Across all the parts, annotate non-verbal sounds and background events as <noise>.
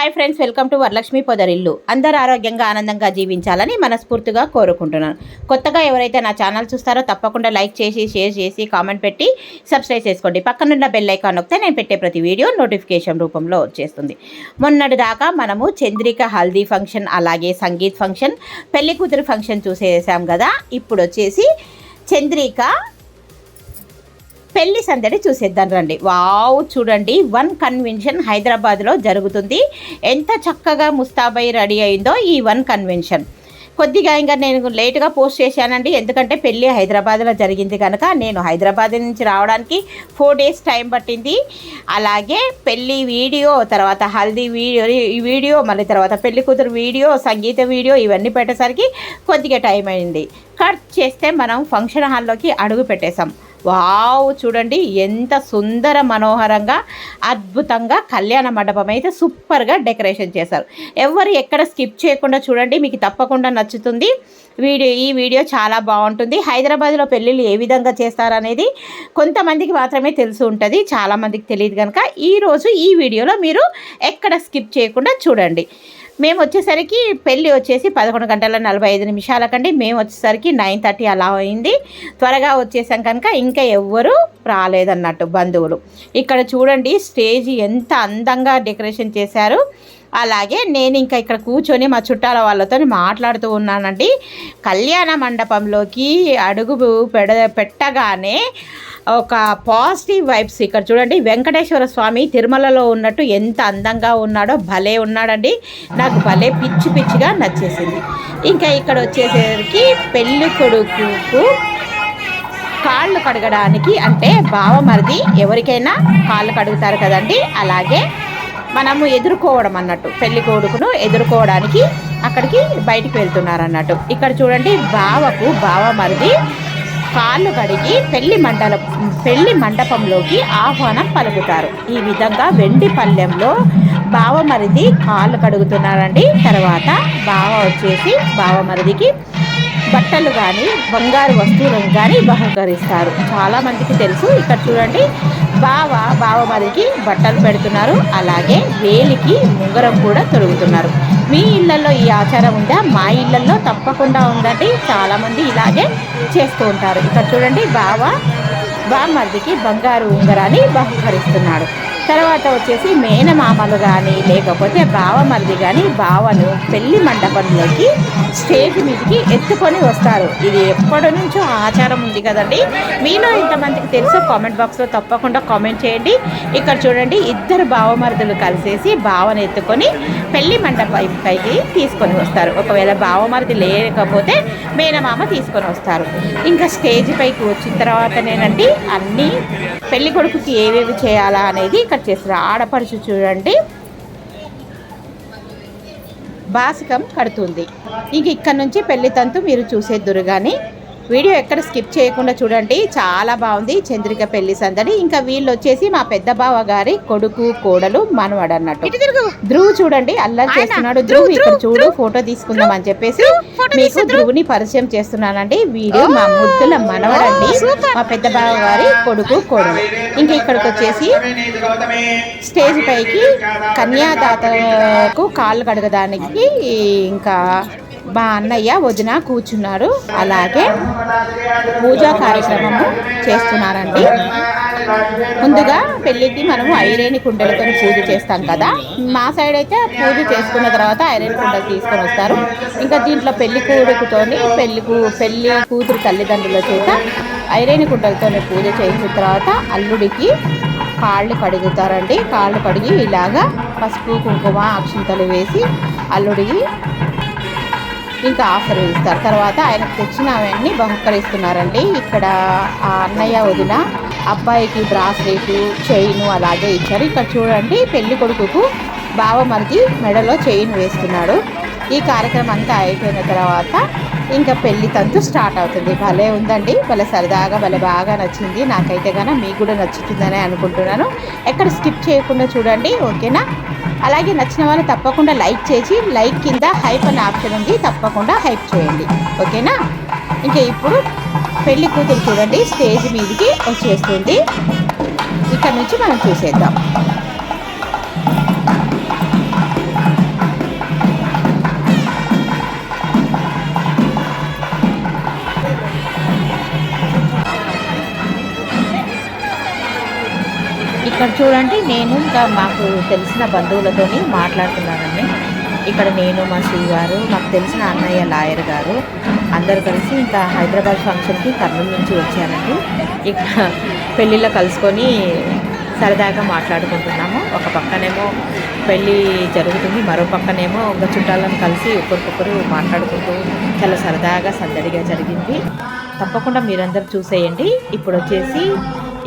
Hi friends welcome to Varalakshmi Podarillu అందరూ ఆరోగ్యంగా ఆనందంగా జీవించాలని మనస్ఫూర్తిగా కోరుకుంటున్నాను. కొత్తగా ఎవరైతే నా ఛానల్ చూస్తారో తప్పకుండా లైక్ చేసి షేర్ చేసి కామెంట్ పెట్టి సబ్స్క్రైబ్ చేసుకోండి. పక్కనున్న బెల్ ఐకాన్ నొక్కితే నేను పెట్టే ప్రతి వీడియో నోటిఫికేషన్ రూపంలో వచ్చేస్తుంది. మొన్నటి దాకా మనము చంద్రిక హల్దీ ఫంక్షన్ అలాగే సంగీత్ ఫంక్షన్ పెళ్ళి కూతురు ఫంక్షన్ చూసేసాం కదా. ఇప్పుడు వచ్చేసి చంద్రిక పెళ్ళి సందడి చూసేద్దాం రండి. వావ్ చూడండి. వన్ కన్వెన్షన్ హైదరాబాద్లో జరుగుతుంది. ఎంత చక్కగా ముస్తాబై రెడీ అయిందో ఈ వన్ కన్వెన్షన్. కొద్దిగా ఇంకా నేను లేట్గా పోస్ట్ చేశానండి. ఎందుకంటే పెళ్ళి హైదరాబాద్లో జరిగింది కనుక నేను హైదరాబాద్ నుంచి రావడానికి ఫోర్ డేస్ టైం పట్టింది. అలాగే పెళ్ళి వీడియో తర్వాత హల్దీ వీడియో వీడియో మళ్ళీ తర్వాత పెళ్ళి కూతురు వీడియో సంగీత వీడియో ఇవన్నీ పెట్టేసరికి కొద్దిగా టైం అయింది. కట్ చేస్తే మనం ఫంక్షన్ హాల్లోకి అడుగు పెట్టేశాం. వావ్ చూడండి ఎంత సుందర మనోహరంగా అద్భుతంగా కళ్యాణ మండపం అయితే సూపర్గా డెకరేషన్ చేశారు. ఎవరు ఎక్కడ స్కిప్ చేయకుండా చూడండి మీకు తప్పకుండా నచ్చుతుంది. వీడియో ఈ వీడియో చాలా బాగుంటుంది. హైదరాబాద్లో పెళ్ళిళ్ళు ఏ విధంగా చేస్తారనేది కొంతమందికి మాత్రమే తెలిసి ఉంటుంది చాలామందికి తెలియదు కనుక ఈరోజు ఈ వీడియోలో మీరు ఎక్కడ స్కిప్ చేయకుండా చూడండి. మేము వచ్చేసరికి పెళ్ళి వచ్చేసి పదకొండు గంటల నలభై ఐదు నిమిషాలకండి. మేము వచ్చేసరికి నైన్ థర్టీ అలా అయింది. త్వరగా వచ్చేసాం కనుక ఇంకా ఎవ్వరూ రాలేదన్నట్టు బంధువులు. ఇక్కడ చూడండి స్టేజ్ ఎంత అందంగా డెకరేషన్ చేశారు. అలాగే నేను ఇంకా ఇక్కడ కూర్చొని మా చుట్టాల వాళ్ళతో మాట్లాడుతూ ఉన్నానండి. కళ్యాణ మండపంలోకి అడుగు పెడ పెట్టగానే ఒక పాజిటివ్ వైబ్స్ ఇక్కడ చూడండి. వెంకటేశ్వర స్వామి తిరుమలలో ఉన్నట్టు ఎంత అందంగా ఉన్నాడో భలే ఉన్నాడండి. నాకు భలే పిచ్చి పిచ్చిగా నచ్చేసింది. ఇంకా ఇక్కడ వచ్చేసరికి పెళ్ళి కొడుకు కాళ్ళు కడగడానికి అంటే బావమరిది ఎవరికైనా కాళ్ళు కడుగుతారు కదండి. అలాగే మనము ఎదుర్కోవడం అన్నట్టు పెళ్ళి కొడుకును ఎదుర్కోవడానికి అక్కడికి బయటికి వెళ్తున్నారు అన్నట్టు ఇక్కడ చూడండి బావకు బావమరిది కాళ్ళు కడిగి పెళ్ళి మండల పెళ్ళి మండపంలోకి ఆహ్వానం పలుకుతారు. ఈ విధంగా వెండి పల్లెంలో బావమరిది కాళ్ళు కడుగుతున్నారండి. తర్వాత బావ వచ్చేసి బావమరిదికి బట్టలు కానీ బంగారు వస్తువులను కానీ బహుకరిస్తారు. చాలామందికి తెలుసు. ఇక్కడ చూడండి బావ బావమరికి బట్టలు పెడుతున్నారు. అలాగే వేలికి ఉంగరం కూడా తొలుగుతున్నారు మీ ఇళ్ళలో ఈ ఆచారం ఉందా? మా ఇళ్ళలో తప్పకుండా ఉందండి. చాలామంది ఇలాగే చేస్తూ ఉంటారు. ఇక్కడ చూడండి బావ బామర్దికి బంగారు ఉంగరాన్ని బహుకరిస్తున్నాడు. తర్వాత వచ్చేసి మేనమామలు కానీ లేకపోతే బావమరిది కానీ బావను పెళ్ళి మండపంలోకి స్టేజ్ మీదకి ఎత్తుకొని వస్తారు. ఇది ఎప్పటి నుంచో ఆచారం ఉంది కదండి. మీలో ఇంతమందికి తెలుసు? కామెంట్ బాక్స్లో తప్పకుండా కామెంట్ చేయండి. ఇక్కడ చూడండి ఇద్దరు బావమరుదులు కలిసేసి బావను ఎత్తుకొని పెళ్ళి మండపంపైకి తీసుకొని వస్తారు. ఒకవేళ బావమరిది లేకపోతే మేనమామ తీసుకొని వస్తారు. ఇంకా స్టేజ్ పైకి వచ్చిన తర్వాతనేనండి అన్నీ పెళ్ళి కొడుకుకి ఏవేవి చేయాలా అనేది ఇక్కడ చేస్తారు ఆడపడుచు చూడండి. బాసికం కడుతుంది. ఇంక ఇక్కడ నుంచి పెళ్ళి తంతు మీరు చూసేద్దురు కానీ వీడియో ఎక్కడ స్కిప్ చేయకుండా చూడండి. చాలా బాగుంది. చంద్రిక పెళ్ళి సందడి ఇంకా వీళ్ళు వచ్చేసి మా పెద్ద బావ గారి కొడుకు కోడలు మనవడు అన్నట్టు. ధ్రువ్ చూడండి. అల్లరి చేస్తున్నాడు. ధ్రువ్ ఇక్కడ చూడు. ఫోటో తీసుకుందాం అని చెప్పేసి మీకు ధ్రువుని పరిచయం చేస్తున్నానండి. వీడియో మా ముద్దుల మనవడండి మా పెద్ద బావ గారి కొడుకు కోడలు. ఇంకా ఇక్కడికి వచ్చేసి స్టేజ్ పైకి కన్యాదాతకు కాళ్ళు కడగడానికి ఇంకా మా అన్నయ్య వదిన కూర్చున్నారు. అలాగే పూజా కార్యక్రమము చేస్తున్నారండి. ముందుగా పెళ్ళికి మనము ఐరేని కుండలతో పూజ చేస్తాం కదా. మా సైడ్ అయితే పూజ చేసుకున్న తర్వాత ఐరేని కుండలు తీసుకొని వస్తారు. ఇంకా దీంట్లో పెళ్ళి కూడుకుతోని పెళ్ళి పెళ్ళి కూతురు తల్లిదండ్రుల చేత ఐరేని కుండలతోనే పూజ చేసిన తర్వాత అల్లుడికి కాళ్ళు కడుగుతారండి. కాళ్ళు కడిగి ఇలాగా పసుపు కుంకుమ అక్షింతలు వేసి అల్లుడికి ఇంకా ఆఫర్ ఇస్తారు. తర్వాత ఆయనకు తెచ్చినవన్నీ బహుకరిస్తున్నారండి. ఇక్కడ ఆ అన్నయ్య వదిన అబ్బాయికి బ్రాస్లెట్ చైన్ అలాగే ఇచ్చారు. ఇక్కడ చూడండి పెళ్ళి కొడుకుకు బావమరిది మెడలో చైన్ వేస్తున్నాడు. ఈ కార్యక్రమం అంతా అయిపోయిన తర్వాత ఇంకా పెళ్ళి తంతు స్టార్ట్ అవుతుంది. భలే ఉందండి. భలే సరదాగా భలే బాగా నచ్చింది. నాకైతే కనుక మీకు కూడా నచ్చుతుందని అనుకుంటున్నాను. ఎక్కడ స్కిప్ చేయకుండా చూడండి. ఓకేనా? అలాగే నచ్చిన వాళ్ళు తప్పకుండా లైక్ చేసి లైక్ కింద హైప్ అనే ఆప్షన్ ఉంది. తప్పకుండా హైప్ చేయండి. ఓకేనా? ఇంకా ఇప్పుడు పెళ్ళి కూతురు చూడండి. స్టేజ్ మీదకి వచ్చేస్తుంది. ఇక్కడ నుంచి మనం చూసేద్దాం. చూడండి నేను ఇంకా మాకు తెలిసిన బంధువులతోని మాట్లాడుతున్నానండి. ఇక్కడ నేను మా శ్రీ గారు మాకు తెలిసిన అన్నయ్య లాయర్ గారు అందరు కలిసి ఇంకా హైదరాబాద్ ఫంక్షన్కి కర్నూలు నుంచి వచ్చానండి ఇక్కడ పెళ్ళిలో కలుసుకొని సరదాగా మాట్లాడుకుంటున్నాము. ఒక పక్కనేమో పెళ్ళి జరుగుతుంది మరో పక్కనేమో ఒక చుట్టాలను కలిసి ఒకరికొకరు మాట్లాడుకుంటూ చాలా సరదాగా సందడిగా జరిగింది. తప్పకుండా మీరందరూ చూసేయండి. ఇప్పుడు వచ్చేసి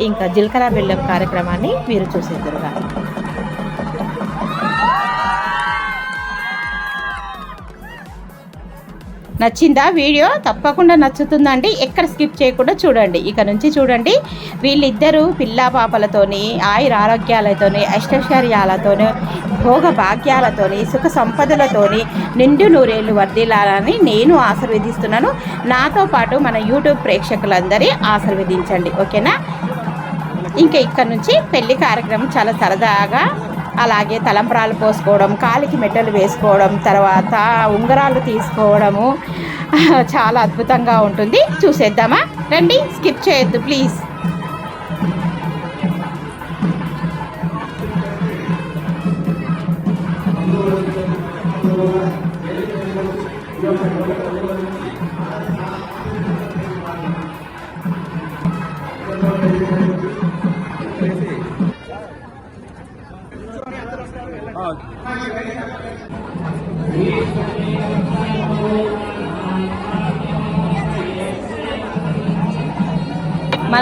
ఇంకా జీలకర్ర బెల్లం కార్యక్రమాన్ని మీరు చూసేద్దరు నచ్చిందా వీడియో? తప్పకుండా నచ్చుతుందండి. ఎక్కడ స్కిప్ చేయకుండా చూడండి. ఇక నుంచి చూడండి. వీళ్ళిద్దరూ పిల్ల పాపలతోని ఆయుర ఆరోగ్యాలతోని అష్టైశ్వర్యాలతోని భోగ భాగ్యాలతోని సుఖ సంపదలతోని నిండు నూరేళ్ళు వర్ధిల్లాలని నేను ఆశీర్వదిస్తున్నాను. నాతో పాటు మన యూట్యూబ్ ప్రేక్షకులందరి ఆశీర్వదించండి. ఓకేనా? ఇంకా ఇక్కడ నుంచి పెళ్ళి కార్యక్రమం చాలా సరదాగా అలాగే తలంపరాలు పోసుకోవడం కాలికి మెట్టలు వేసుకోవడం తర్వాత ఉంగరాలు తీసుకోవడము <laughs> చాలా అద్భుతంగా ఉంటుంది. చూసేద్దామా? రండి స్కిప్ చేయొద్దు ప్లీజ్.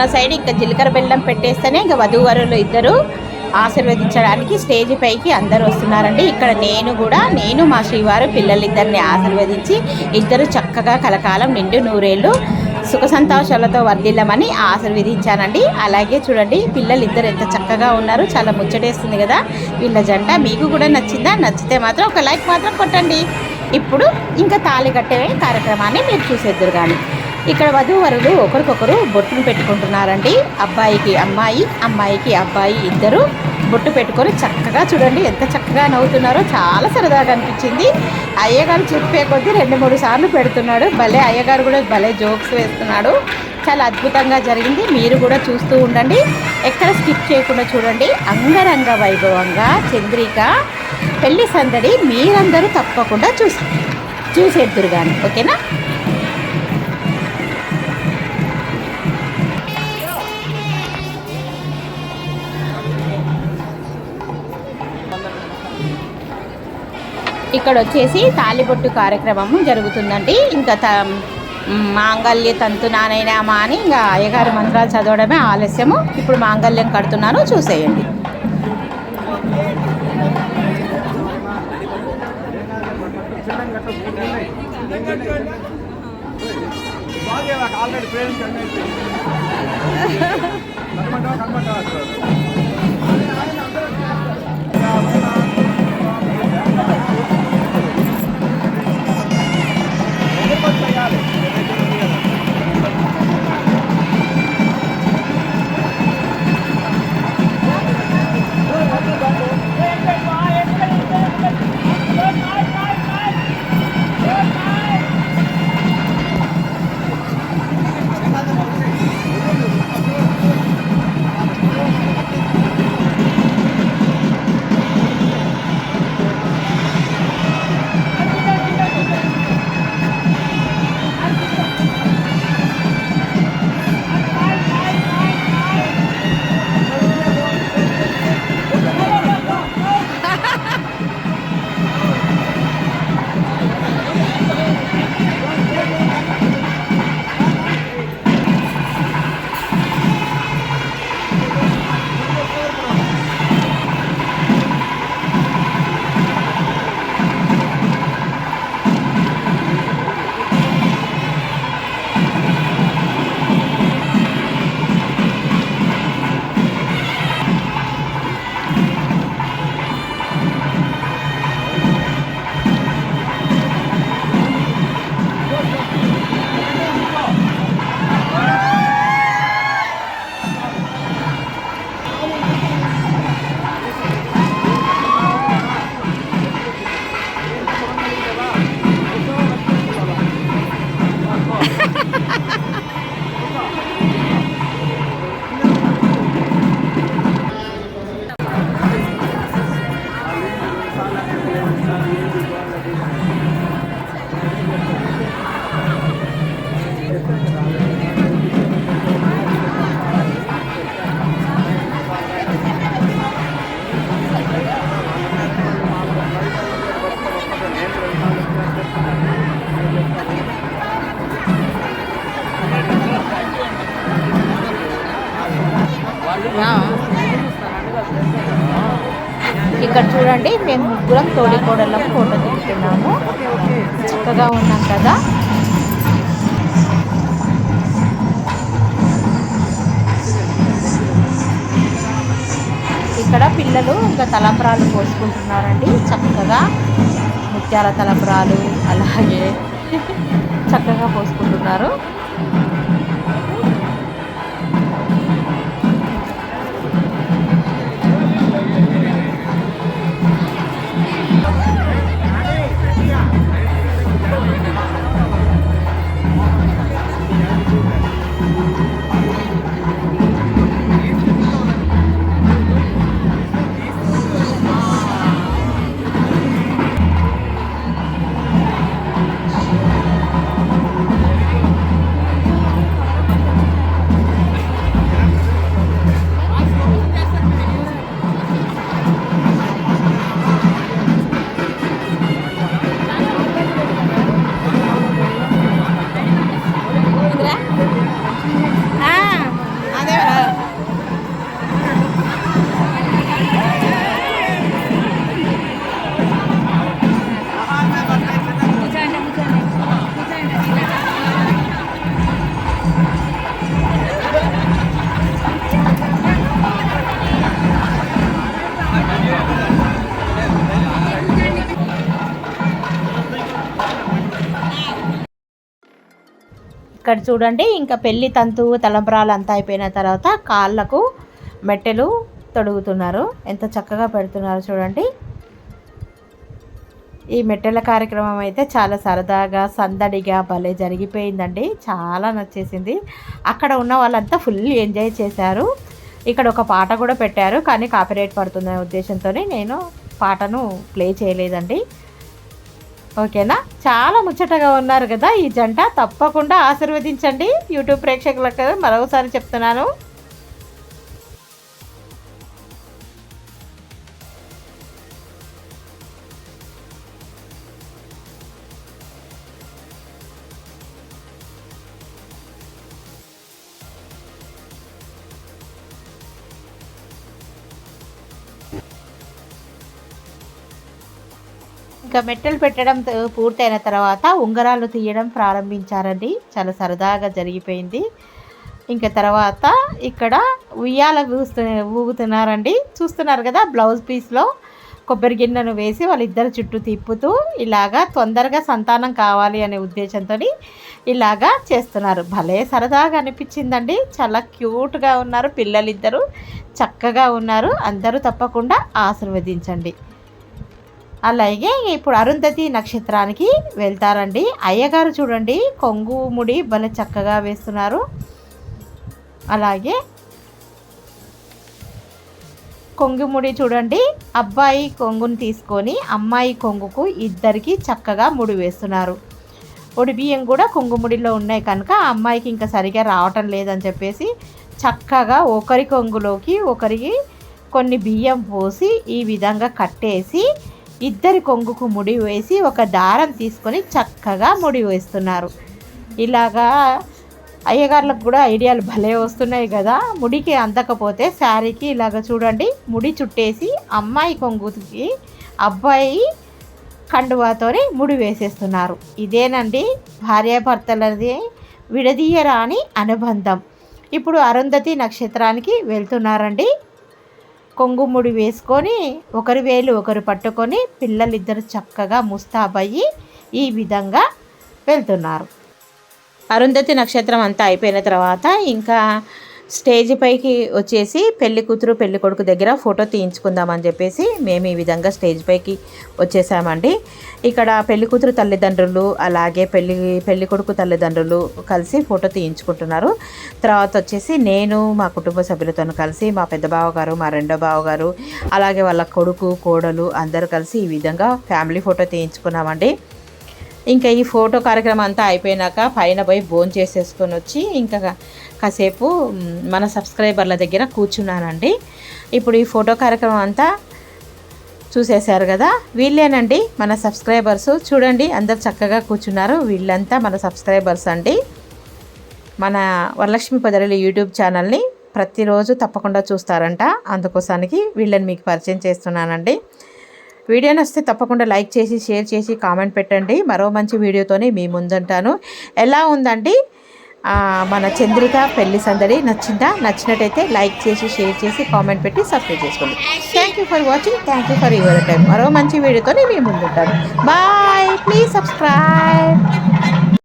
మన సైడ్ ఇంకా జీలకర్ర బెల్లం పెట్టేస్తేనే ఇంకా వధూవరులు ఇద్దరు ఆశీర్వదించడానికి స్టేజ్ పైకి అందరు వస్తున్నారండి. ఇక్కడ నేను కూడా నేను మా శ్రీవారు పిల్లలిద్దరిని ఆశీర్వదించి ఇద్దరు చక్కగా కలకాలం నిండు నూరేళ్ళు సుఖ సంతోషాలతో వర్ధిల్లమని ఆశీర్వదించానండి. అలాగే చూడండి పిల్లలు ఇద్దరు ఎంత చక్కగా ఉన్నారు. చాలా ముచ్చటేస్తుంది కదా. వీళ్ళ జంట మీకు కూడా నచ్చిందా? నచ్చితే మాత్రం ఒక లైక్ మాత్రం కొట్టండి. ఇప్పుడు ఇంకా తాళి కట్టే కార్యక్రమాన్ని మీరు చూసేద్దరు కానీ ఇక్కడ వధూవరులు ఒకరికొకరు బొట్టును పెట్టుకుంటున్నారండి. అబ్బాయికి అమ్మాయి అమ్మాయికి అబ్బాయి ఇద్దరు బొట్టు పెట్టుకొని చక్కగా చూడండి ఎంత చక్కగా నవ్వుతున్నారో చాలా సరదాగా అనిపించింది. అయ్యగారు చెప్పే కొద్దీ రెండు మూడు సార్లు పెడుతున్నాడు. భలే అయ్యగారు కూడా భలే జోక్స్ వేస్తున్నాడు. చాలా అద్భుతంగా జరిగింది. మీరు కూడా చూస్తూ ఉండండి. ఎక్కడ స్కిప్ చేయకుండా చూడండి. అంగరంగ వైభవంగా చంద్రిక పెళ్ళి సందడి మీరందరూ తప్పకుండా చూసి చూసేద్దురు కానీ ఓకేనా? ఇక్కడ వచ్చేసి తాలిబొట్టు కార్యక్రమము జరుగుతుందండి. ఇంకా త మాంగళ్య తంతు నానైనామా అని ఇంకా అయ్యగారి మంత్రాలు చదవడమే ఆలస్యము. ఇప్పుడు మాంగళ్యం కడుతున్నాను చూసేయండి. ఆల్రెడీ ఇక్కడ చూడండి మేము ముగ్గురం తోడికోడళ్ళం ఫోటో దిగుతున్నాము. చక్కగా ఉన్నాం కదా. ఇక్కడ పిల్లలు ఇంకా తలంబ్రాలు పోసుకుంటున్నారండి. చక్కగా ముత్యాల తలంబ్రాలు అలాగే చక్కగా పోసుకుంటున్నారు. ఇక్కడ చూడండి ఇంకా పెళ్ళి తంతు తలంబ్రాలు అంతా అయిపోయిన తర్వాత కాళ్ళకు మెట్టెలు తొడుగుతున్నారు. ఎంత చక్కగా పెడుతున్నారు చూడండి. ఈ మెట్టెల కార్యక్రమం అయితే చాలా సరదాగా సందడిగా భలే జరిగిపోయిందండి. చాలా నచ్చేసింది. అక్కడ ఉన్న వాళ్ళంతా ఫుల్ ఎంజాయ్ చేశారు. ఇక్కడ ఒక పాట కూడా పెట్టారు కానీ కాపీరైట్ పడుతుందనే ఉద్దేశంతోనే నేను పాటను ప్లే చేయలేదండి. ఓకేనా? చాలా ముచ్చటగా ఉన్నారు కదా ఈ జంట. తప్పకుండా ఆశీర్వదించండి. యూట్యూబ్ ప్రేక్షకులకు మరొకసారి చెప్తున్నాను. ఇంకా మెట్టలు పెట్టడం పూర్తయిన తర్వాత ఉంగరాలు తీయడం ప్రారంభించారండి. చాలా సరదాగా జరిగిపోయింది. ఇంకా తర్వాత ఇక్కడ ఉయ్యాల ఊస్తు ఊగుతున్నారండి. చూస్తున్నారు కదా బ్లౌజ్ పీస్లో కొబ్బరి గిన్నెను వేసి వాళ్ళిద్దరు చుట్టూ తిప్పుతూ ఇలాగా తొందరగా సంతానం కావాలి అనే ఉద్దేశంతో ఇలాగా చేస్తున్నారు. భలే సరదాగా అనిపించిందండి. చాలా క్యూట్గా ఉన్నారు పిల్లలిద్దరూ. చక్కగా ఉన్నారు. అందరూ తప్పకుండా ఆశీర్వదించండి. అలాగే ఇప్పుడు అరుంధతి నక్షత్రానికి వెళ్తారండి. అయ్యగారు చూడండి కొంగు ముడి భలే చక్కగా వేస్తున్నారు. అలాగే కొంగు ముడి చూడండి అబ్బాయి కొంగుని తీసుకొని అమ్మాయి కొంగుకు ఇద్దరికి చక్కగా ముడి వేస్తున్నారు. ఒడి బియ్యం కూడా కొంగుముడిలో ఉన్నాయి కనుక అమ్మాయికి ఇంకా సరిగా రావటం లేదని చెప్పేసి చక్కగా ఒకరి కొంగులోకి ఒకరికి కొన్ని బియ్యం పోసి ఈ విధంగా కట్టేసి ఇద్దరి కొంగుకు ముడి వేసి ఒక దారం తీసుకొని చక్కగా ముడి వేస్తున్నారు. ఇలాగా అయ్యగారులకు కూడా ఐడియాలు భలే వస్తున్నాయి కదా. ముడికి అందకపోతే శారీకి ఇలాగ చూడండి ముడి చుట్టేసి అమ్మాయి కొంగుకి అబ్బాయి కండువాతోని ముడి వేసేస్తున్నారు. ఇదేనండి భార్యాభర్తలది విడదీయరాని అనుబంధం. ఇప్పుడు అరుంధతి నక్షత్రానికి వెళ్తున్నారండి. కొంగుముడి వేసుకొని ఒకరి వేలు ఒకరు పట్టుకొని పిల్లలిద్దరు చక్కగా ముస్తాబయ్యి ఈ విధంగా వెళ్తున్నారు. అరుంధతి నక్షత్రం అంతా అయిపోయిన తర్వాత ఇంకా స్టేజ్ పైకి వచ్చేసి పెళ్ళి కూతురు పెళ్ళి కొడుకు దగ్గర ఫోటో తీయించుకుందామని చెప్పేసి మేము ఈ విధంగా స్టేజ్ పైకి వచ్చేసామండి. ఇక్కడ పెళ్ళి కూతురు తల్లిదండ్రులు అలాగే పెళ్ళి పెళ్ళి కొడుకు తల్లిదండ్రులు కలిసి ఫోటో తీయించుకుంటున్నారు. తర్వాత వచ్చేసి నేను మా కుటుంబ సభ్యులతో కలిసి మా పెద్ద బావగారు మా రెండో బావగారు అలాగే వాళ్ళ కొడుకు కోడలు అందరూ కలిసి ఈ విధంగా ఫ్యామిలీ ఫోటో తీయించుకున్నామండి. ఇంకా ఈ ఫోటో కార్యక్రమం అంతా అయిపోయినాక పైన పోయి భోజనం చేసేసుకొని వచ్చి ఇంకా కాసేపు మన సబ్స్క్రైబర్ల దగ్గర కూర్చున్నానండి. ఇప్పుడు ఈ ఫోటో కార్యక్రమం అంతా చూసేశారు కదా? వీళ్ళేనండి మన సబ్స్క్రైబర్స్. చూడండి అందరు చక్కగా కూర్చున్నారు. వీళ్ళంతా మన సబ్స్క్రైబర్స్ అండి. మన వరలక్ష్మి పదరలి యూట్యూబ్ ఛానల్ని ప్రతిరోజు తప్పకుండా చూస్తారంట. అందుకోసానికి వీళ్ళని మీకు పరిచయం చేస్తున్నానండి. వీడియో నచ్చితే తప్పకుండా లైక్ చేసి షేర్ చేసి కామెంట్ పెట్టండి. మరో మంచి వీడియోతోనే మీ ముందుంటాను. ఎలా ఉందండి? మన చంద్రిక పెళ్ళి సందడి నచ్చిందా? నచ్చినట్టయితే లైక్ చేసి షేర్ చేసి కామెంట్ పెట్టి సబ్స్క్రైబ్ చేసుకోండి. Thank you for watching thank you for your time మరో మంచి వీడియోతో మేము ముందుంటాను. Bye please subscribe